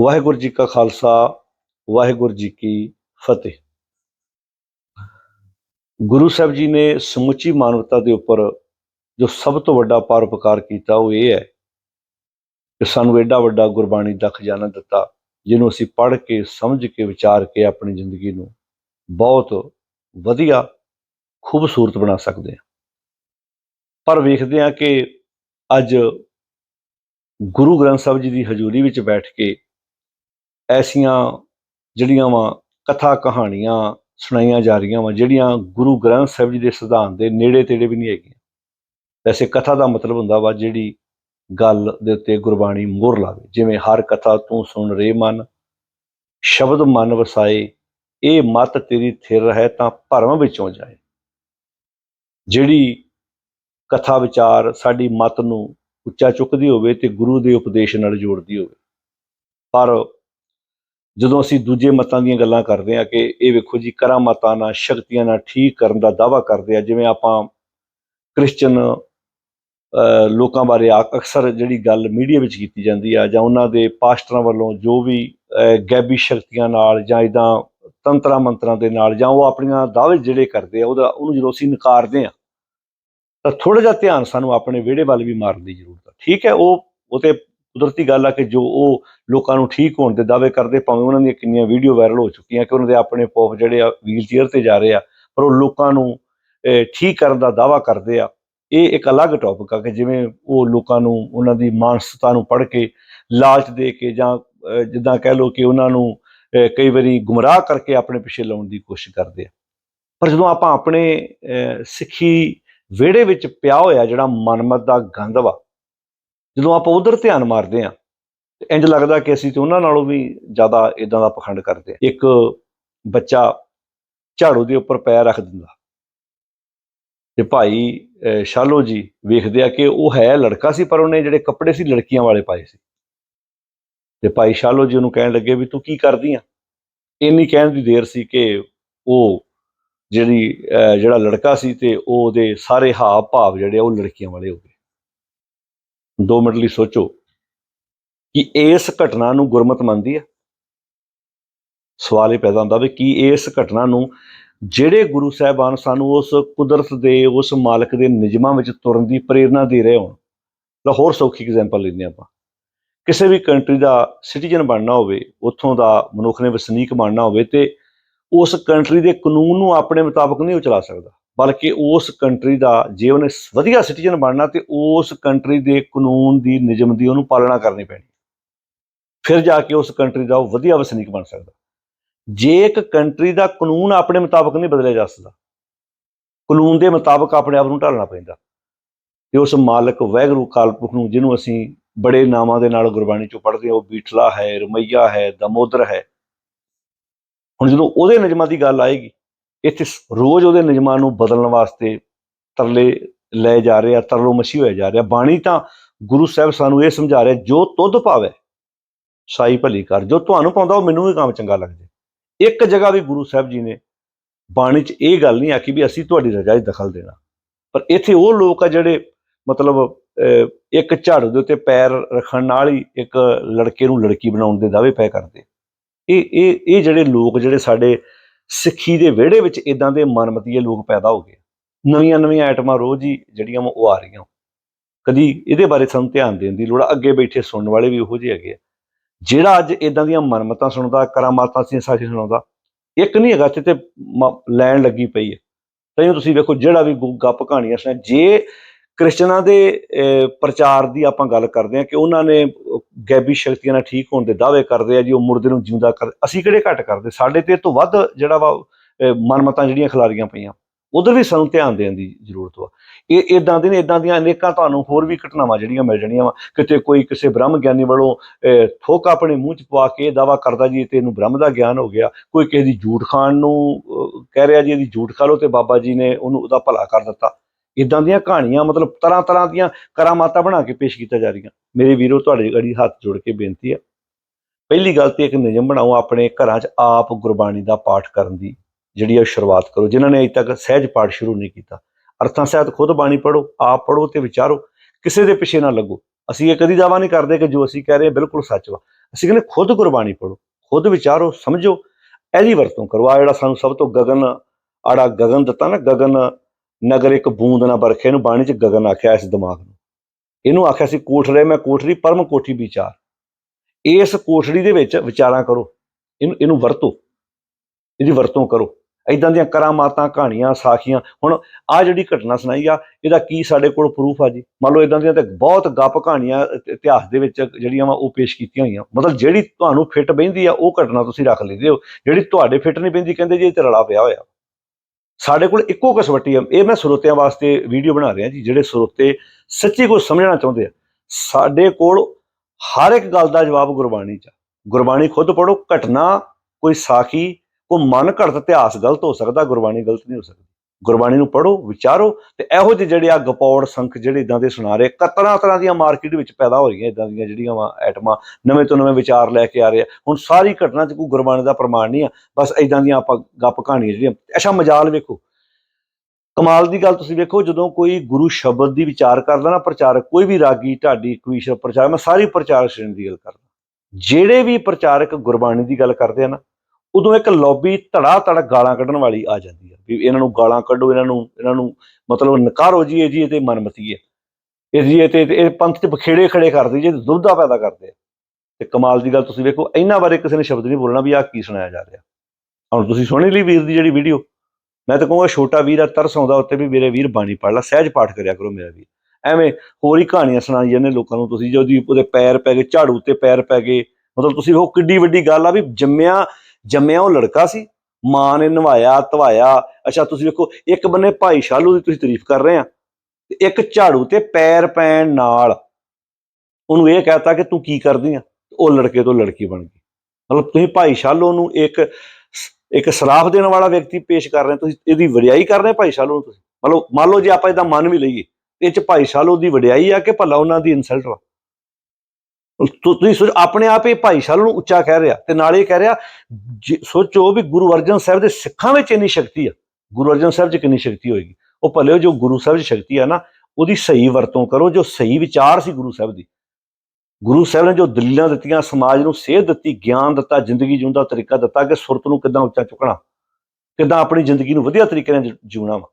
ਵਾਹਿਗੁਰੂ ਜੀ ਕਾ ਖਾਲਸਾ, ਵਾਹਿਗੁਰੂ ਜੀ ਕੀ ਫਤਿਹ। ਗੁਰੂ ਸਾਹਿਬ ਜੀ ਨੇ ਸਮੁੱਚੀ ਮਾਨਵਤਾ ਦੇ ਉੱਪਰ ਜੋ ਸਭ ਤੋਂ ਵੱਡਾ ਪਰਉਪਕਾਰ ਕੀਤਾ ਉਹ ਇਹ ਹੈ ਕਿ ਸਾਨੂੰ ਐਡਾ ਵੱਡਾ ਗੁਰਬਾਣੀ ਦਾ ਖਜ਼ਾਨਾ ਦਿੱਤਾ, ਜਿਹਨੂੰ ਅਸੀਂ ਪੜ੍ਹ ਕੇ, ਸਮਝ ਕੇ, ਵਿਚਾਰ ਕੇ ਆਪਣੀ ਜ਼ਿੰਦਗੀ ਨੂੰ ਬਹੁਤ ਵਧੀਆ, ਖੂਬਸੂਰਤ ਬਣਾ ਸਕਦੇ ਹਾਂ। ਪਰ ਵੇਖਦੇ ਹਾਂ ਕਿ ਅੱਜ ਗੁਰੂ ਗ੍ਰੰਥ ਸਾਹਿਬ ਜੀ ਦੀ ਹਜ਼ੂਰੀ ਵਿੱਚ ਬੈਠ ਕੇ ਐਸੀਆਂ ਜਿਹੜੀਆਂ ਵਾ ਕਥਾ ਕਹਾਣੀਆਂ ਸੁਣਾਈਆਂ ਜਾ ਰਹੀਆਂ ਵਾ, ਜਿਹੜੀਆਂ ਗੁਰੂ ਗ੍ਰੰਥ ਸਾਹਿਬ ਜੀ ਦੇ ਸਿਧਾਂਤ ਦੇ ਨੇੜੇ ਤੇੜੇ ਵੀ ਨਹੀਂ ਹੈਗੀਆਂ। ਵੈਸੇ ਕਥਾ ਦਾ ਮਤਲਬ ਹੁੰਦਾ ਵਾ ਜਿਹੜੀ ਗੱਲ ਦੇ ਉੱਤੇ ਗੁਰਬਾਣੀ ਮੋਹਰ ਲਾਵੇ, ਜਿਵੇਂ ਹਰ ਕਥਾ ਤੂੰ ਸੁਣ ਰੇ ਮਨ, ਸ਼ਬਦ ਮਨ ਵਸਾਏ, ਇਹ ਮਤ ਤੇਰੀ ਥਿਰ ਹੈ ਤਾਂ ਭਰਮ ਵਿੱਚੋਂ ਜਾਏ। ਜਿਹੜੀ ਕਥਾ ਵਿਚਾਰ ਸਾਡੀ ਮਤ ਨੂੰ ਉੱਚਾ ਚੁੱਕਦੀ ਹੋਵੇ ਤੇ ਗੁਰੂ ਦੇ ਉਪਦੇਸ਼ ਨਾਲ ਜੋੜਦੀ ਹੋਵੇ, ਪਰ ਜਦੋਂ ਅਸੀਂ ਦੂਜੇ ਮਤਾਂ ਦੀਆਂ ਗੱਲਾਂ ਕਰਦੇ ਹਾਂ ਕਿ ਇਹ ਵੇਖੋ ਜੀ ਕਰਾਮਾਤਾਂ ਨਾਲ, ਸ਼ਕਤੀਆਂ ਨਾਲ ਠੀਕ ਕਰਨ ਦਾ ਦਾਵਾ ਕਰਦੇ ਆ ਜਿਵੇਂ ਆਪਾਂ ਕ੍ਰਿਸਚੀਅਨ ਲੋਕਾਂ ਬਾਰੇ ਆ- ਅਕਸਰ ਜਿਹੜੀ ਗੱਲ ਮੀਡੀਆ ਵਿੱਚ ਕੀਤੀ ਜਾਂਦੀ ਆ ਜਾਂ ਉਹਨਾਂ ਦੇ ਪਾਸਟਰਾਂ ਵੱਲੋਂ ਜੋ ਵੀ ਗੈਬੀ ਸ਼ਕਤੀਆਂ ਨਾਲ ਜਾਂ ਇਦਾਂ ਤੰਤਰਾਂ ਮੰਤਰਾਂ ਦੇ ਨਾਲ ਜਾਂ ਉਹ ਆਪਣੀਆਂ ਦਾਅਵੇ ਜਿਹੜੇ ਕਰਦੇ ਆ, ਉਹਦਾ, ਉਹਨੂੰ ਜਦੋਂ ਅਸੀਂ ਨਕਾਰਦੇ ਆ ਤਾਂ ਥੋੜਾ ਜਿਹਾ ਧਿਆਨ ਸਾਨੂੰ ਆਪਣੇ ਵਿਹੜੇ ਵੱਲ ਵੀ ਮਾਰਨ ਦੀ ਜ਼ਰੂਰਤ ਹੈ ਠੀਕ ਹੈ, ਉਹ ਉਹ ਤੇ ਕੁਦਰਤੀ ਗੱਲ ਆ ਕਿ ਜੋ ਉਹ ਲੋਕਾਂ ਨੂੰ ਠੀਕ ਹੋਣ ਦੇ ਦਾਅਵੇ ਕਰਦੇ, ਭਾਵੇਂ ਉਹਨਾਂ ਦੀਆਂ ਕਿੰਨੀਆਂ ਵੀਡੀਓ ਵਾਇਰਲ ਹੋ ਚੁੱਕੀਆਂ ਕਿ ਉਹਨਾਂ ਦੇ ਆਪਣੇ ਪੋਪ ਜਿਹੜੇ ਆ ਵੀਲ ਚੇਅਰ ਤੇ ਜਾ ਰਹੇ ਆ, ਪਰ ਉਹ ਲੋਕਾਂ ਨੂੰ ਠੀਕ ਕਰਨ ਦਾ ਦਾਅਵਾ ਕਰਦੇ ਆ। ਇਹ ਇੱਕ ਅਲੱਗ ਟੌਪਿਕ ਆ ਕਿ ਜਿਵੇਂ ਉਹ ਲੋਕਾਂ ਨੂੰ, ਉਹਨਾਂ ਦੀ ਮਾਨਸਿਕਤਾ ਨੂੰ ਪੜ੍ਹ ਕੇ ਲਾਲਚ ਦੇ ਕੇ ਜਾਂ ਜਿੱਦਾਂ ਕਹਿ ਲਓ ਕਿ ਉਹਨਾਂ ਨੂੰ ਕਈ ਵਾਰੀ ਗੁੰਮਰਾਹ ਕਰਕੇ ਆਪਣੇ ਪਿੱਛੇ ਲਾਉਣ ਦੀ ਕੋਸ਼ਿਸ਼ ਕਰਦੇ ਆ। ਪਰ ਜਦੋਂ ਆਪਾਂ ਆਪਣੇ ਸਿੱਖੀ ਵਿਹੜੇ ਵਿੱਚ ਪਿਆ ਹੋਇਆ ਜਿਹੜਾ ਮਨਮਤ ਦਾ ਗੰਧ ਵਾ ਜਦੋਂ ਆਪਾਂ ਉਧਰ ਧਿਆਨ ਮਾਰਦੇ ਆ ਤੇ ਇੰਜ ਲੱਗਦਾ ਕਿ ਅਸੀਂ ਤੇ ਉਹਨਾਂ ਨਾਲੋਂ ਵੀ ਜ਼ਿਆਦਾ ਇਦਾਂ ਦਾ ਪਖੰਡ ਕਰਦੇ ਆ ਇੱਕ ਬੱਚਾ ਝਾੜੂ ਦੇ ਉੱਪਰ ਪੈਰ ਰੱਖ ਦਿੰਦਾ। ਤੇ ਭਾਈ ਅਹ, ਸ਼ਾਲੋ ਜੀ ਵੇਖਦੇ ਆ ਕਿ ਉਹ ਹੈ ਲੜਕਾ ਸੀ ਪਰ ਉਹਨੇ ਜਿਹੜੇ ਕੱਪੜੇ ਸੀ ਲੜਕੀਆਂ ਵਾਲੇ ਪਾਏ ਸੀ। ਤੇ ਭਾਈ ਸ਼ਾਲੋ ਜੀ ਉਹਨੂੰ ਕਹਿਣ ਲੱਗੇ ਵੀ ਤੂੰ ਕੀ ਕਰਦੀ ਆ? ਇੰਨੀ ਕਹਿਣ ਦੀ ਦੇਰ ਸੀ ਕਿ ਉਹ ਜਿਹੜੀ ਜਿਹੜਾ ਲੜਕਾ ਸੀ ਤੇ ਉਹਦੇ ਸਾਰੇ ਹਾਵ ਭਾਵ ਜਿਹੜੇ ਆ ਉਹ ਲੜਕੀਆਂ ਵਾਲੇ ਹੋ ਗਏ। 2 ਮਿੰਟ ਲਈ ਸੋਚੋ ਕਿ ਇਸ ਘਟਨਾ ਨੂੰ ਗੁਰਮਤ ਮੰਨਦੀ ਹੈ? ਸਵਾਲ ਇਹ ਪੈਦਾ ਹੁੰਦਾ ਵੀ ਕੀ ਇਸ ਘਟਨਾ ਨੂੰ ਜਿਹੜੇ ਗੁਰੂ ਸਾਹਿਬਾਨ ਸਾਨੂੰ ਉਸ ਕੁਦਰਤ ਦੇ, ਉਸ ਮਾਲਕ ਦੇ ਨਿਯਮਾਂ ਵਿੱਚ ਤੁਰਨ ਦੀ ਪ੍ਰੇਰਣਾ ਦੇ ਰਹੇ ਹੋਣ? ਤਾਂ ਹੋਰ ਸੌਖੀ ਐਗਜ਼ਾਮਪਲ ਲੈਂਦੇ ਹਾਂ ਆਪਾਂ। ਕਿਸੇ ਵੀ ਕੰਟਰੀ ਦਾ ਸਿਟੀਜ਼ਨ ਬਣਨਾ ਹੋਵੇ, ਉੱਥੋਂ ਦਾ ਮਨੁੱਖ ਨੇ ਵਸਨੀਕ ਬਣਨਾ ਹੋਵੇ ਤੇ ਉਸ ਕੰਟਰੀ ਦੇ ਕਾਨੂੰਨ ਨੂੰ ਆਪਣੇ ਮੁਤਾਬਕ ਨਹੀਂ ਉਹ ਚਲਾ ਸਕਦਾ। ਬਲਕਿ ਉਸ ਕੰਟਰੀ ਦਾ ਜੇ ਉਹਨੇ ਵਧੀਆ ਸਿਟੀਜ਼ਨ ਬਣਨਾ ਤੇ ਉਸ ਕੰਟਰੀ ਦੇ ਕਾਨੂੰਨ ਦੀ ਨਿਯਮ ਦੀ ਉਹਨੂੰ ਪਾਲਣਾ ਕਰਨੀ ਪੈਣੀ। ਫਿਰ ਜਾ ਕੇ ਉਸ ਕੰਟਰੀ ਦਾ ਉਹ ਵਧੀਆ ਵਸਨੀਕ ਬਣ ਸਕਦਾ। ਜੇ ਇੱਕ ਕੰਟਰੀ ਦਾ ਕਾਨੂੰਨ ਆਪਣੇ ਮੁਤਾਬਕ ਨਹੀਂ ਬਦਲਿਆ ਜਾ ਸਕਦਾ, ਕਾਨੂੰਨ ਦੇ ਮੁਤਾਬਕ ਆਪਣੇ ਆਪ ਨੂੰ ਢਾਲਣਾ ਪੈਂਦਾ। ਤੇ ਉਸ ਮਾਲਕ ਵੈਗਰੂ ਕਾਲਪੁਖ ਨੂੰ, ਜਿਹਨੂੰ ਅਸੀਂ ਬੜੇ ਨਾਮਾਂ ਦੇ ਨਾਲ ਗੁਰਬਾਣੀ ਚੋਂ ਪੜ੍ਹਦੇ ਹਾਂ, ਉਹ ਬੀਠਲਾ ਹੈ, ਰਮਈਆ ਹੈ, ਦਮੋਦਰ ਹੈ। ਹੁਣ ਜਦੋਂ ਉਹਦੇ ਨਿਯਮਾਂ ਦੀ ਗੱਲ ਆਏਗੀ ਇੱਥੇ ਸ- ਰੋਜ਼ ਉਹਦੇ ਨਿਯਮਾਂ ਨੂੰ ਬਦਲਣ ਵਾਸਤੇ ਤਰਲੇ ਲੈ ਜਾ ਰਹੇ ਆ ਤਰਲੋ ਮਸੀ ਹੋਇਆ ਜਾ ਰਿਹਾ। ਬਾਣੀ ਤਾਂ ਗੁਰੂ ਸਾਹਿਬ ਸਾਨੂੰ ਇਹ ਸਮਝਾ ਰਿਹਾ, ਜੋ ਤੁਧ ਪਾਵੇ ਸਾਈ ਭਲੀ ਕਰ। ਜੋ ਤੁਹਾਨੂੰ ਪਾਉਂਦਾ, ਉਹ ਮੈਨੂੰ ਵੀ ਕੰਮ ਚੰਗਾ ਲੱਗਦਾ ਇੱਕ ਜਗ੍ਹਾ ਵੀ ਗੁਰੂ ਸਾਹਿਬ ਜੀ ਨੇ ਬਾਣੀ 'ਚ ਇਹ ਗੱਲ ਨਹੀਂ ਆਖੀ ਵੀ ਅਸੀਂ ਤੁਹਾਡੀ ਰਜਾ 'ਚ ਦਖਲ ਦੇਣਾ। ਪਰ ਇੱਥੇ ਉਹ ਲੋਕ ਆ ਜਿਹੜੇ ਮਤਲਬ ਇੱਕ ਝਾੜੂ ਦੇ ਉੱਤੇ ਪੈਰ ਰੱਖਣ ਨਾਲ ਹੀ ਇੱਕ ਲੜਕੇ ਨੂੰ ਲੜਕੀ ਬਣਾਉਣ ਦੇ ਦਾਅਵੇ ਪੈ ਕਰਦੇ। ਇਹ ਇਹ ਇਹ ਜਿਹੜੇ ਲੋਕ, ਜਿਹੜੇ ਸਾਡੇ ਸਿੱਖੀ ਦੇ ਵਿਹੜੇ ਵਿੱਚ ਇਦਾਂ ਦੇ ਮਨਮਤੀਏ ਲੋਕ ਪੈਦਾ ਹੋ ਗਏ। ਨਵੀਆਂ ਨਵੀਆਂ ਆਈਟਮਾਂ ਰੋਜ਼ ਹੀ ਜਿਹੜੀਆਂ ਵਾ ਉਹ ਆ ਰਹੀਆਂ ਕਦੀ ਇਹਦੇ ਬਾਰੇ ਸਾਨੂੰ ਧਿਆਨ ਦੇਣ ਦੀ ਲੋੜ ਆ। ਅੱਗੇ ਬੈਠੇ ਸੁਣਨ ਵਾਲੇ ਵੀ ਉਹੋ ਜਿਹੇ ਹੈਗੇ ਆ। ਜਿਹੜਾ ਅੱਜ ਇਦਾਂ ਦੀਆਂ ਮਨਮਤਾਂ ਸੁਣਦਾ, ਕਰਾਮਾਤਾਂ ਸੀ ਸਾਖੀ ਸੁਣਾਉਂਦਾ, ਇੱਕ ਨਹੀਂ ਹੈਗਾ ਤੇ ਮ- ਲੈਣ ਲੱਗੀ ਪਈ ਹੈ। ਤਾਂ ਤੁਸੀਂ ਵੇਖੋ ਜਿਹੜਾ ਵੀ ਗੁ- ਗੱਪ ਕਹਾਣੀਆਂ ਸੁਣਿਆ ਜੇ ਕ੍ਰਿਸਚਨਾਂ ਦੇ ਅਹ, ਪ੍ਰਚਾਰ ਦੀ ਆਪਾਂ ਗੱਲ ਕਰਦੇ ਹਾਂ ਕਿ ਉਹਨਾਂ ਨੇ ਗੈਬੀ ਸ਼ਕਤੀਆਂ ਨਾਲ ਠੀਕ ਹੋਣ ਦੇ ਦਾਅਵੇ ਕਰਦੇ ਆ ਜੀ ਉਹ ਮੁਰਦੇ ਨੂੰ ਜਿਉਂਦਾ ਕਰ ਅਸੀਂ ਕਿਹੜੇ ਘੱਟ ਕਰਦੇ? ਸਾਡੇ ਤੇ ਇਹ ਤੋਂ ਵੱਧ ਜਿਹੜਾ ਵਾ ਮਨਮਤਾਂ ਜਿਹੜੀਆਂ ਖਿਲਾਰੀਆਂ ਪਈਆਂ ਉਧਰ ਵੀ ਸਾਨੂੰ ਧਿਆਨ ਦੇਣ ਦੀ ਜ਼ਰੂਰਤ ਵਾ। ਇਹ ਇਦਾਂ ਦੇ ਨੇ ਇਦਾਂ ਦੀਆਂ ਅਨੇਕਾਂ ਤੁਹਾਨੂੰ ਹੋਰ ਵੀ ਘਟਨਾਵਾਂ ਜਿਹੜੀਆਂ ਮਿਲ ਜਾਣੀਆਂ ਵਾ ਕਿਤੇ ਕੋਈ ਕਿਸੇ ਬ੍ਰਹਮ ਗਿਆਨੀ ਵੱਲੋਂ ਅਹ, ਥੋਕ ਆਪਣੇ ਮੂੰਹ ਚ ਪਵਾ ਕੇ ਇਹ ਦਾਵਾ ਕਰਦਾ ਜੀ ਤੇ ਇਹਨੂੰ ਬ੍ਰਹਮ ਦਾ ਗਿਆਨ ਹੋ ਗਿਆ ਕੋਈ ਕਿਸੇ ਦੀ ਝੂਠ ਖਾਣ ਨੂੰ ਅਹ, ਕਹਿ ਰਿਹਾ ਜੀ ਇਹਦੀ ਝੂਠ ਖਾ ਲਓ ਤੇ ਬਾਬਾ ਜੀ ਨੇ ਉਹਨੂੰ ਉਹਦਾ ਭਲਾ ਕਰ ਦਿੱਤਾ। ਇਦਾਂ ਦੀਆਂ ਕਹਾਣੀਆਂ, ਮਤਲਬ ਤਰ੍ਹਾਂ ਤਰ੍ਹਾਂ ਦੀਆਂ ਕਰਾਮਾਤਾਂ ਬਣਾ ਕੇ ਪੇਸ਼ ਕੀਤਾ ਜਾ ਰਹੀਆਂ। ਮੇਰੇ ਵੀਰੋ, ਤੁਹਾਡੇ ਅੜੀ ਹੱਥ ਜੋੜ ਕੇ ਬੇਨਤੀ ਹੈ ਪਹਿਲੀ ਗੱਲ ਤੇ ਇੱਕ ਨਿਯਮ ਬਣਾਓ, ਆਪਣੇ ਘਰਾਂ 'ਚ ਆਪ ਗੁਰਬਾਣੀ ਦਾ ਪਾਠ ਕਰਨ ਦੀ ਜਿਹੜੀ ਆ ਸ਼ੁਰੂਆਤ ਕਰੋ, ਜਿਨ੍ਹਾਂ ਨੇ ਅਜੇ ਤੱਕ ਸਹਿਜ ਪਾਠ ਸ਼ੁਰੂ ਨਹੀਂ ਕੀਤਾ। ਅਰਥਾਂ ਸਹਿਤ ਖੁਦ ਬਾਣੀ ਪੜੋ ਆਪ ਪੜੋ ਤੇ ਵਿਚਾਰੋ, ਕਿਸੇ ਦੇ ਪਿੱਛੇ ਨਾ ਲੱਗੋ। ਅਸੀਂ ਇਹ ਕਦੀ ਦਾਵਾ ਨਹੀਂ ਕਰਦੇ ਕਿ ਜੋ ਅਸੀਂ ਕਹਿ ਰਹੇ ਹਾਂ ਬਿਲਕੁਲ ਸੱਚ ਵਾ। ਅਸੀਂ ਕਹਿੰਦੇ ਖੁਦ ਗੁਰਬਾਣੀ ਪੜੋ ਖੁਦ ਵਿਚਾਰੋ, ਸਮਝੋ, ਇਹਦੀ ਵਰਤੋਂ ਕਰੋ। ਆ ਜਿਹੜਾ ਸਾਨੂੰ ਸਭ ਤੋਂ ਗਗਨ, ਆੜਾ ਗਗਨ ਦਿੱਤਾ ਨਾ, ਗਗਨ ਨਗਰ ਇੱਕ ਬੂੰਦ ਨਾ ਬਰਖੇ ਨੂੰ ਬਾਣੀ ਚ ਗਗਨ ਆਖਿਆ ਇਸ ਦਿਮਾਗ ਨੂੰ। ਇਹਨੂੰ ਆਖਿਆ ਸੀ ਕੋਠਰੇ ਮੈਂ ਕੋਠਰੀ ਪਰਮ ਕੋਠੀ ਵਿਚਾਰ। ਇਸ ਕੋਠੜੀ ਦੇ ਵਿੱਚ ਵਿਚਾਰਾਂ ਕਰੋ। ਇਹਨੂੰ ਇਹਨੂੰ ਵਰਤੋ। ਇਹਦੀ ਵਰਤੋਂ ਕਰੋ। ਇਦਾਂ ਦੀਆਂ ਕਰਾਮਾਤਾਂ ਕਹਾਣੀਆਂ, ਸਾਖੀਆਂ। ਹੁਣ ਆ ਜਿਹੜੀ ਘਟਨਾ ਸੁਣਾਈ ਆ, ਇਹਦਾ ਕੀ ਸਾਡੇ ਕੋਲ ਪ੍ਰੂਫ ਆ ਜੀ? ਮੰਨ ਲਓ ਇਦਾਂ ਦੀਆਂ ਤੇ ਬਹੁਤ ਗੱਪ ਕਹਾਣੀਆਂ ਇਤਿਹਾਸ ਦੇ ਵਿੱਚ ਜਿਹੜੀਆਂ ਵਾ ਉਹ ਪੇਸ਼ ਕੀਤੀਆਂ ਹੋਈਆਂ। ਮਤਲਬ ਜਿਹੜੀ ਤੁਹਾਨੂੰ ਫਿੱਟ ਬਹਿੰਦੀ ਆ, ਉਹ ਘਟਨਾ ਤੁਸੀਂ ਰੱਖ ਲੈਂਦੇ ਹੋ। ਜਿਹੜੀ ਤੁਹਾਡੇ ਫਿੱਟ ਨਹੀਂ ਬਹਿੰਦੀ, ਕਹਿੰਦੇ ਜੀ ਇਹ ਤੇ ਰਲਾ ਪਿਆ ਹੋਇਆ। ਸਾਡੇ ਕੋਲ ਇੱਕੋ ਕਸਵੱਟੀ ਆ। ਇਹ ਮੈਂ ਸਰੋਤਿਆਂ ਵਾਸਤੇ ਵੀਡੀਓ ਬਣਾ ਰਿਹਾ ਜੀ, ਜਿਹੜੇ ਸਰੋਤੇ ਸੱਚੀ ਕੁਝ ਸਮਝਣਾ ਚਾਹੁੰਦੇ ਆ। ਸਾਡੇ ਕੋਲ ਹਰ ਇੱਕ ਗੱਲ ਦਾ ਜਵਾਬ ਗੁਰਬਾਣੀ ਚ ਆ। ਗੁਰਬਾਣੀ ਖੁਦ ਪੜੋ ਘਟਨਾ, ਕੋਈ ਸਾਖੀ, ਕੋਈ ਮਨ ਘੜਤ ਇਤਿਹਾਸ ਗਲਤ ਹੋ ਸਕਦਾ, ਗੁਰਬਾਣੀ ਗਲਤ ਨਹੀਂ ਹੋ ਸਕਦੀ। ਗੁਰਬਾਣੀ ਨੂੰ ਪੜੋ ਵਿਚਾਰੋ ਤੇ ਇਹੋ ਜਿਹੇ ਜਿਹੜੇ ਆ ਗਪੌੜ, ਸੰਖ ਜਿਹੜੇ ਇਦਾਂ ਦੇ ਸੁਣਾ ਰਹੇ ਕਤਰਾਂ ਤਰ੍ਹਾਂ ਦੀਆਂ ਮਾਰਕੀਟ ਵਿੱਚ ਪੈਦਾ ਹੋ ਰਹੀਆਂ ਇਦਾਂ ਦੀਆਂ ਜਿਹੜੀਆਂ ਵਾ ਐਟਮਾਂ, ਨਵੇਂ ਤੋਂ ਨਵੇਂ ਵਿਚਾਰ ਲੈ ਕੇ ਆ ਰਹੇ ਆ। ਹੁਣ ਸਾਰੀ ਘਟਨਾ 'ਚ ਕੋਈ ਗੁਰਬਾਣੀ ਦਾ ਪ੍ਰਮਾਣ ਨਹੀਂ ਆ, ਬਸ ਇਦਾਂ ਦੀਆਂ ਆਪਾਂ ਗੱਪ ਕਹਾਣੀਆਂ ਜਿਹੜੀਆਂ, ਅੱਛਾ ਮਜਾਲ ਵੇਖੋ। ਕਮਾਲ ਦੀ ਗੱਲ ਤੁਸੀਂ ਵੇਖੋ, ਜਦੋਂ ਕੋਈ ਗੁਰੂ ਸ਼ਬਦ ਦੀ ਵਿਚਾਰ ਕਰਦਾ ਨਾ ਪ੍ਰਚਾਰਕ ਕੋਈ ਵੀ ਰਾਗੀ, ਢਾਡੀ ਕਵੀਸ਼ ਪ੍ਰਚਾਰ, ਮੈਂ ਸਾਰੀ ਪ੍ਰਚਾਰਕ ਸ਼੍ਰੇਣੀ ਦੀ ਗੱਲ ਕਰਦਾ। ਜਿਹੜੇ ਵੀ ਪ੍ਰਚਾਰਕ ਗੁਰਬਾਣੀ ਦੀ ਗੱਲ ਕਰਦੇ ਆ ਨਾ ਉਦੋਂ ਇੱਕ ਲੌਬੀ ਧੜਾ ਧੜ ਗਾਲਾਂ ਕੱਢਣ ਵਾਲੀ ਆ ਜਾਂਦੀ ਹੈ ਵੀ ਇਹਨਾਂ ਨੂੰ ਗਾਲਾਂ ਕੱਢੋ, ਇਹਨਾਂ ਨੂੰ ਇਹਨਾਂ ਨੂੰ ਮਤਲਬ ਨਕਾਰੋ ਜੀ ਇਹ ਜੀ, ਇਹ ਤੇ ਮਨਮਤੀ ਹੈ ਇਹ ਜੀ, ਇਹ ਤੇ, ਇਹ ਪੰਥ ਚ ਬਖੇੜੇ ਖੜੇ ਕਰਦੇ ਜੇ ਦੁਬਦਾ ਪੈਦਾ ਕਰਦੇ ਆ। ਤੇ ਕਮਾਲ ਦੀ ਗੱਲ ਤੁਸੀਂ ਵੇਖੋ, ਇਹਨਾਂ ਬਾਰੇ ਕਿਸੇ ਨੇ ਸ਼ਬਦ ਨਹੀਂ ਬੋਲਣਾ ਵੀ ਆਹ ਕੀ ਸੁਣਾਇਆ ਜਾ ਰਿਹਾ। ਹੁਣ ਤੁਸੀਂ ਸੁਣੀ ਲਈ ਵੀਰ ਦੀ ਜਿਹੜੀ ਵੀਡੀਓ। ਮੈਂ ਤਾਂ ਕਹੂੰਗਾ ਛੋਟਾ ਵੀਰ ਆ, ਤਰਸ ਆਉਂਦਾ ਉੱਤੇ ਵੀ ਮੇਰੇ ਵੀਰ ਬਾਣੀ ਪੜ ਲਾ, ਸਹਿਜ ਪਾਠ ਕਰਿਆ ਕਰੋ ਮੇਰਾ ਵੀਰ। ਐਵੇਂ ਹੋਰ ਹੀ ਕਹਾਣੀਆਂ ਸੁਣਾਈ ਜਾਂਦੇ ਲੋਕਾਂ ਨੂੰ ਤੁਸੀਂ ਜਦੋਂ ਉਹਦੇ ਪੈਰ ਪੈ ਗਏ, ਝਾੜੂ ਤੇ ਪੈਰ ਪੈ ਗਏ, ਮਤਲਬ ਤੁਸੀਂ ਉਹ ਕਿੱਡੀ ਵੱਡੀ ਗੱਲ ਆ ਵੀ ਜੰਮਿਆ ਜੰਮਿਆ ਉਹ ਲੜਕਾ ਸੀ, ਮਾਂ ਨੇ ਨਵਾਇਆ, ਧਵਾਇਆ। ਅੱਛਾ, ਤੁਸੀਂ ਵੇਖੋ, ਇੱਕ ਬੰਨੇ ਭਾਈ ਸ਼ਾਲੂ ਦੀ ਤੁਸੀਂ ਤਾਰੀਫ ਕਰ ਰਹੇ ਆ, ਤੇ ਇੱਕ ਝਾੜੂ ਤੇ ਪੈਰ ਪੈਣ ਨਾਲ ਉਹਨੂੰ ਇਹ ਕਹਤਾ ਕਿ ਤੂੰ ਕੀ ਕਰਦੀ ਆ? ਉਹ ਲੜਕੇ ਤੋਂ ਲੜਕੀ ਬਣ ਗਈ। ਮਤਲਬ ਤੁਸੀਂ ਭਾਈ ਸ਼ਾਲੂ ਨੂੰ ਇੱਕ ਇੱਕ ਸਰਾਫ ਦੇਣ ਵਾਲਾ ਵਿਅਕਤੀ ਪੇਸ਼ ਕਰ ਰਹੇ ਤੁਸੀਂ ਇਹਦੀ ਵਡਿਆਈ ਕਰ ਰਹੇ ਭਾਈ ਸ਼ਾਲੂ ਨੂੰ ਤੁਸੀਂ? ਮਤਲਬ ਮੰਨ ਲਓ ਜੇ ਆਪਾਂ ਇਹਦਾ ਮਨ ਵੀ ਲਈਏ, ਇਹ ਚ ਭਾਈ ਸ਼ਾਲੂ ਦੀ ਵਡਿਆਈ ਆ ਕਿ ਭਲਾ ਉਹਨਾਂ ਦੀ ਇਨਸਲਟ ਵਾ? ਤੁਸੀਂ ਸੋਚ, ਆਪਣੇ ਆਪ ਹੀ ਭਾਈ ਨੂੰ ਉੱਚਾ ਕਹਿ ਰਿਹਾ ਤੇ ਨਾਲ ਇਹ ਕਹਿ ਰਿਹਾ, ਜੇ- ਸੋਚੋ ਵੀ ਗੁਰੂ ਅਰਜਨ ਸਾਹਿਬ ਦੇ ਸਿੱਖਾਂ ਵਿੱਚ ਇੰਨੀ ਸ਼ਕਤੀ ਆ, ਗੁਰੂ ਅਰਜਨ ਸਾਹਿਬ 'ਚ ਕਿੰਨੀ ਸ਼ਕਤੀ ਹੋਏਗੀ? ਉਹ ਭਲੇ ਜੋ ਗੁਰੂ ਸਾਹਿਬ 'ਚ ਸ਼ਕਤੀ ਆ ਨਾ, ਉਹਦੀ ਸਹੀ ਵਰਤੋਂ ਕਰੋ, ਜੋ ਸਹੀ ਵਿਚਾਰ ਸੀ ਗੁਰੂ ਸਾਹਿਬ ਦੀ। ਗੁਰੂ ਸਾਹਿਬ ਨੇ ਜੋ ਦਲੀਲਾਂ ਦਿੱਤੀਆਂ, ਸਮਾਜ ਨੂੰ ਸੇਧ ਦਿੱਤੀ, ਗਿਆਨ ਦਿੱਤਾ, ਜ਼ਿੰਦਗੀ ਜਿਉਣ ਦਾ ਤਰੀਕਾ ਦਿੱਤਾ ਕਿ ਸੁਰਤ ਨੂੰ ਕਿੱਦਾਂ ਉੱਚਾ ਚੁੱਕਣਾ, ਕਿੱਦਾਂ ਆਪਣੀ ਜ਼ਿੰਦਗੀ ਨੂੰ ਵਧੀਆ ਤਰੀਕੇ ਨਾਲ ਜਿਉਣਾ ਵਾ।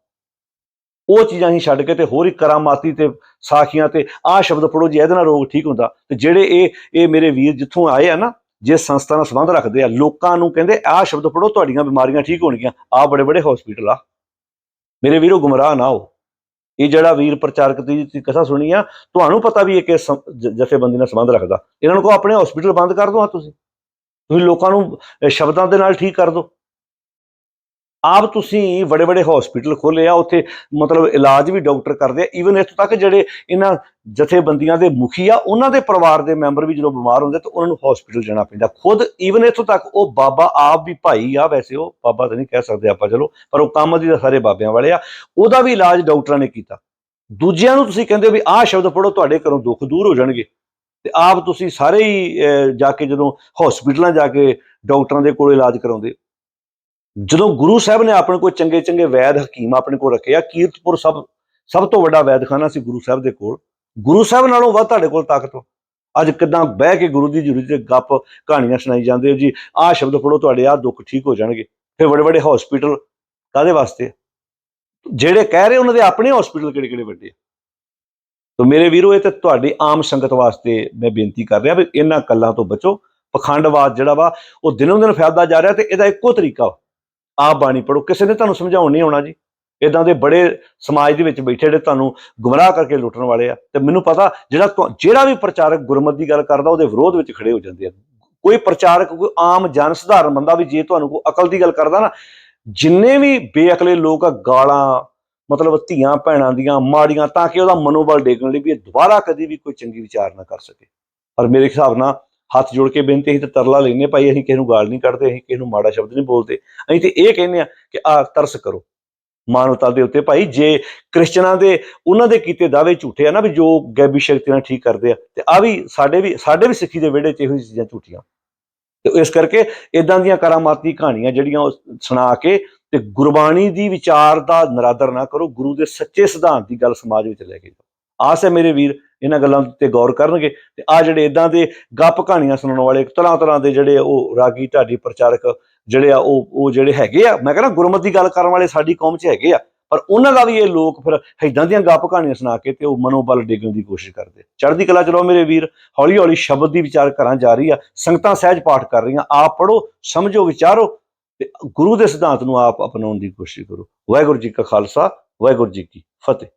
ਉਹ ਚੀਜ਼ਾਂ ਹੀ ਛੱਡ ਕੇ ਤੇ ਹੋਰ ਹੀ ਕਰਾਮਾਤੀ ਤੇ ਸਾਖੀਆਂ ਤੇ ਆਹ ਸ਼ਬਦ ਪੜੋ ਜੇ, ਇਹਦੇ ਨਾਲ ਰੋਗ ਠੀਕ ਹੁੰਦਾ। ਤੇ ਜਿਹੜੇ ਇਹ ਇਹ ਮੇਰੇ ਵੀਰ ਜਿੱਥੋਂ ਆਏ ਆ ਨਾ, ਜੇ ਸੰਸਥਾ ਨਾਲ ਸੰਬੰਧ ਰੱਖਦੇ ਆ, ਲੋਕਾਂ ਨੂੰ ਕਹਿੰਦੇ, ਆਹ ਸ਼ਬਦ ਪੜੋ ਤੁਹਾਡੀਆਂ ਬਿਮਾਰੀਆਂ ਠੀਕ ਹੋਣਗੀਆਂ। ਆ ਬੜੇ ਬੜੇ ਹਸਪੀਟਲ ਆ। ਮੇਰੇ ਵੀਰੋ, ਗੁੰਮਰਾਹ ਨਾ ਹੋ। ਇਹ ਜਿਹੜਾ ਵੀਰ ਪ੍ਰਚਾਰਕ ਦੀ ਤੁਸੀਂ ਕਥਾ ਸੁਣੀ ਆ, ਤੁਹਾਨੂੰ ਪਤਾ ਵੀ ਇਹ ਕਿਸ ਜਥੇਬੰਦੀ ਨਾਲ ਸੰਬੰਧ ਰੱਖਦਾ। ਇਹਨਾਂ ਨੂੰ ਕਹੋ, ਆਪਣੇ ਹਸਪੀਟਲ ਬੰਦ ਕਰ ਦਿਓ ਆ ਤੁਸੀਂ। ਤੁਸੀਂ ਲੋਕਾਂ ਨੂੰ ਸ਼ਬਦਾਂ ਦੇ ਨਾਲ ਠੀਕ ਕਰ ਦਿਓ ਆਪ ਤੁਸੀਂ ਬੜੇ ਬੜੇ ਹਸਪੀਟਲ ਖੋਲੇ ਆ, ਉੱਥੇ ਮਤਲਬ ਇਲਾਜ ਵੀ ਡਾਕਟਰ ਕਰਦੇ ਆ ਈਵਨ ਇੱਥੋਂ ਤੱਕ ਜਿਹੜੇ ਇਹਨਾਂ ਜਥੇਬੰਦੀਆਂ ਦੇ ਮੁਖੀ ਆ, ਉਹਨਾਂ ਦੇ ਪਰਿਵਾਰ ਦੇ ਮੈਂਬਰ ਵੀ ਜਦੋਂ ਬਿਮਾਰ ਹੁੰਦੇ ਤਾਂ ਉਹਨਾਂ ਨੂੰ ਹਸਪੀਟਲ ਜਾਣਾ ਪੈਂਦਾ। ਖੁਦ ਈਵਨ ਇੱਥੋਂ ਤੱਕ ਉਹ ਬਾਬਾ ਆਪ ਵੀ ਭਾਈ ਆ, ਵੈਸੇ ਉਹ ਬਾਬਾ ਤਾਂ ਨਹੀਂ ਕਹਿ ਸਕਦੇ ਆਪਾਂ, ਚਲੋ, ਪਰ ਉਹ ਕੰਮ ਦੀ ਤਾਂ ਸਾਰੇ ਬਾਬਿਆਂ ਵਾਲੇ ਆ। ਉਹਦਾ ਵੀ ਇਲਾਜ ਡਾਕਟਰਾਂ ਨੇ ਕੀਤਾ। ਦੂਜਿਆਂ ਨੂੰ ਤੁਸੀਂ ਕਹਿੰਦੇ ਹੋ ਵੀ ਆਹ ਸ਼ਬਦ ਪੜੋ ਤੁਹਾਡੇ ਘਰੋਂ ਦੁੱਖ ਦੂਰ ਹੋ ਜਾਣਗੇ। ਤੇ ਆਪ ਤੁਸੀਂ ਸਾਰੇ ਹੀ ਜਾ ਕੇ ਜਦੋਂ ਹਸਪੀਟਲਾਂ ਜਾ ਕੇ ਡਾਕਟਰਾਂ ਦੇ ਕੋਲ ਇਲਾਜ ਕਰਾਉਂਦੇ ਜਦੋਂ ਗੁਰੂ ਸਾਹਿਬ ਨੇ ਆਪਣੇ ਕੋਲ ਚੰਗੇ ਚੰਗੇ ਵੈਦ ਹਕੀਮ ਆਪਣੇ ਕੋਲ ਰੱਖੇ ਆ, ਕੀਰਤਪੁਰ ਸਭ ਸਭ ਤੋਂ ਵੱਡਾ ਵੈਦਖਾਨਾ ਸੀ ਗੁਰੂ ਸਾਹਿਬ ਦੇ ਕੋਲ। ਗੁਰੂ ਸਾਹਿਬ ਨਾਲੋਂ ਵੱਧ ਤੁਹਾਡੇ ਕੋਲ ਤਾਕਤ ਹੋ ਅੱਜ ਕਿਦਾਂ ਬਹਿ ਕੇ ਗੁਰੂ ਦੀ ਜੁਰੀ ਤੇ ਗੱਪ ਕਹਾਣੀਆਂ ਸੁਣਾਈ ਜਾਂਦੇ ਹੋ ਜੀ, ਆਹ ਸ਼ਬਦ ਪੜੋ ਤੁਹਾਡੇ ਆਹ ਦੁੱਖ ਠੀਕ ਹੋ ਜਾਣਗੇ। ਫਿਰ ਵੱਡੇ ਵੱਡੇ ਹਸਪੀਟਲ ਕਾਦੇ ਵਾਸਤੇ ਜਿਹੜੇ ਕਹਿ ਰਹੇ ਉਹਨਾਂ ਦੇ ਆਪਣੇ ਹਸਪੀਟਲ ਕਿਹੜੇ ਕਿਹੜੇ ਵੱਡੇ ਆ? ਤੋ ਮੇਰੇ ਵੀਰੋ, ਇਹ ਤੇ ਤੁਹਾਡੀ ਆਮ ਸੰਗਤ ਵਾਸਤੇ ਮੈਂ ਬੇਨਤੀ ਕਰ ਰਿਹਾ ਵੀ ਇਹਨਾਂ ਕੱਲਾਂ ਤੋਂ ਬਚੋ। ਪਖੰਡਵਾਦ ਜਿਹੜਾ ਵਾ, ਉਹ ਦਿਨੋਂ ਦਿਨ ਫੈਲਦਾ ਜਾ ਰਿਹਾ ਤੇ ਇਹਦਾ ਇੱਕੋ ਤਰੀਕਾ ਵਾ। ਆਪ ਬਾਣੀ ਪੜੋ ਕਿਸੇ ਨੇ ਤੁਹਾਨੂੰ ਸਮਝਾਉਣ ਨਹੀਂ ਆਉਣਾ ਜੀ। ਇਦਾਂ ਦੇ ਬੜੇ ਸਮਾਜ ਦੇ ਵਿੱਚ ਬੈਠੇ ਜਿਹੜੇ ਤੁਹਾਨੂੰ ਗੁੰਮਰਾਹ ਕਰਕੇ ਲੁੱਟਣ ਵਾਲੇ ਆ, ਤੇ ਮੈਨੂੰ ਪਤਾ ਜਿਹੜਾ ਜਿਹੜਾ ਵੀ ਪ੍ਰਚਾਰਕ ਗੁਰਮਤ ਦੀ ਗੱਲ ਕਰਦਾ, ਉਹਦੇ ਵਿਰੋਧ ਵਿੱਚ ਖੜੇ ਹੋ ਜਾਂਦੇ ਆ। ਕੋਈ ਪ੍ਰਚਾਰਕ, ਕੋਈ ਆਮ ਜਨ ਸਧਾਰਨ ਬੰਦਾ ਵੀ ਜੇ ਤੁਹਾਨੂੰ ਕੋਈ ਅਕਲ ਦੀ ਗੱਲ ਕਰਦਾ ਨਾ, ਜਿੰਨੇ ਵੀ ਬੇਅਕਲੇ ਲੋਕ ਆ, ਗਾਲਾਂ, ਮਤਲਬ ਧੀਆਂ ਭੈਣਾਂ ਦੀਆਂ, ਮਾੜੀਆਂ, ਤਾਂ ਕਿ ਉਹਦਾ ਮਨੋਬਲ ਡੇਗਣ ਲਈ ਵੀ ਇਹ ਦੁਬਾਰਾ ਕਦੀ ਵੀ ਕੋਈ ਚੰਗੀ ਵਿਚਾਰ ਨਾ ਕਰ ਸਕੇ। ਪਰ ਮੇਰੇ ਹਿਸਾਬ ਨਾਲ ਹੱਥ ਜੋੜ ਕੇ ਬੇਨਤੀ ਅਸੀਂ ਤਾਂ ਤਰਲਾ ਲੈਨੇ ਭਾਈ, ਅਸੀਂ ਕਿਸੇ ਨੂੰ ਗਾਲ ਨਹੀਂ ਕੱਢਦੇ, ਅਸੀਂ ਕਿਸੇ ਨੂੰ ਮਾੜਾ ਸ਼ਬਦ ਨਹੀਂ ਬੋਲਦੇ। ਅਸੀਂ ਤੇ ਇਹ ਕਹਿੰਦੇ ਆ ਕਿ ਆ ਤਰਸ ਕਰੋ। ਮਾਨਵਤਾ ਦੇ ਉੱਤੇ ਭਾਈ, ਜੇ ਕ੍ਰਿਸਚਨਾਂ ਦੇ, ਉਹਨਾਂ ਦੇ ਕੀਤੇ ਦਾਅਵੇ ਝੂਠੇ ਆ ਨਾ ਵੀ ਜੋ ਗੈਬੀ ਸ਼ਕਤੀ ਨਾਲ ਠੀਕ ਕਰਦੇ ਆ, ਤੇ ਆ ਵੀ ਸਾਡੇ ਵੀ ਸਾਡੇ ਵੀ ਸਿੱਖੀ ਦੇ ਵਿਹੜੇ 'ਚ ਇਹੋ ਜਿਹੀ ਚੀਜ਼ਾਂ ਝੂਠੀਆਂ। ਤੇ ਇਸ ਕਰਕੇ ਇਦਾਂ ਦੀਆਂ ਕਰਾਮਾਤੀ ਕਹਾਣੀਆਂ ਜਿਹੜੀਆਂ ਉਹ ਸੁਣਾ ਕੇ ਤੇ ਗੁਰਬਾਣੀ ਦੀ ਵਿਚਾਰ ਦਾ ਨਰਾਦਰ ਨਾ ਕਰੋ, ਗੁਰੂ ਦੇ ਸੱਚੇ ਸਿਧਾਂਤ ਦੀ ਗੱਲ ਸਮਾਜ ਵਿੱਚ ਲੈ ਕੇ ਜਾਓ। ਆਸ ਹੈ ਮੇਰੇ ਵੀਰ ਇਹਨਾਂ ਗੱਲਾਂ ਤੇ ਗੌਰ ਕਰਨਗੇ ਤੇ ਆ ਜਿਹੜੇ ਇਦਾਂ ਦੇ ਗੱਪ ਕਹਾਣੀਆਂ ਸੁਣਾਉਣ ਵਾਲੇ ਤਰ੍ਹਾਂ ਤਰ੍ਹਾਂ ਦੇ ਜਿਹੜੇ ਉਹ ਰਾਗੀ ਢਾਡੀ ਪ੍ਰਚਾਰਕ ਜਿਹੜੇ ਆ ਉਹ ਉਹ ਜਿਹੜੇ ਹੈਗੇ ਆ, ਮੈਂ ਕਹਿੰਦਾ ਗੁਰਮਤ ਦੀ ਗੱਲ ਕਰਨ ਵਾਲੇ ਸਾਡੀ ਕੌਮ 'ਚ ਹੈਗੇ ਆ, ਪਰ ਉਹਨਾਂ ਦਾ ਵੀ ਇਹ ਲੋਕ ਫਿਰ ਇਦਾਂ ਦੀਆਂ ਗੱਪ ਕਹਾਣੀਆਂ ਸੁਣਾ ਕੇ ਤੇ ਉਹ ਮਨੋਬਲ ਡਿੱਗਣ ਦੀ ਕੋਸ਼ਿਸ਼ ਕਰਦੇ। ਚੜ੍ਹਦੀ ਕਲਾ ਚਲੋ ਮੇਰੇ ਵੀਰ ਹੌਲੀ ਹੌਲੀ ਸ਼ਬਦ ਦੀ ਵਿਚਾਰ ਘਰਾਂ ਜਾ ਰਹੀ ਆ, ਸੰਗਤਾਂ ਸਹਿਜ ਪਾਠ ਕਰ ਰਹੀਆਂ, ਆਪ ਪੜੋ ਸਮਝੋ, ਵਿਚਾਰੋ ਤੇ ਗੁਰੂ ਦੇ ਸਿਧਾਂਤ ਨੂੰ ਆਪ ਅਪਣਾਉਣ ਦੀ ਕੋਸ਼ਿਸ਼ ਕਰੋ। ਵਾਹਿਗੁਰੂ ਜੀ ਕਾ ਖਾਲਸਾ, ਵਾਹਿਗੁਰੂ ਜੀ ਕੀ ਫਤਿਹ।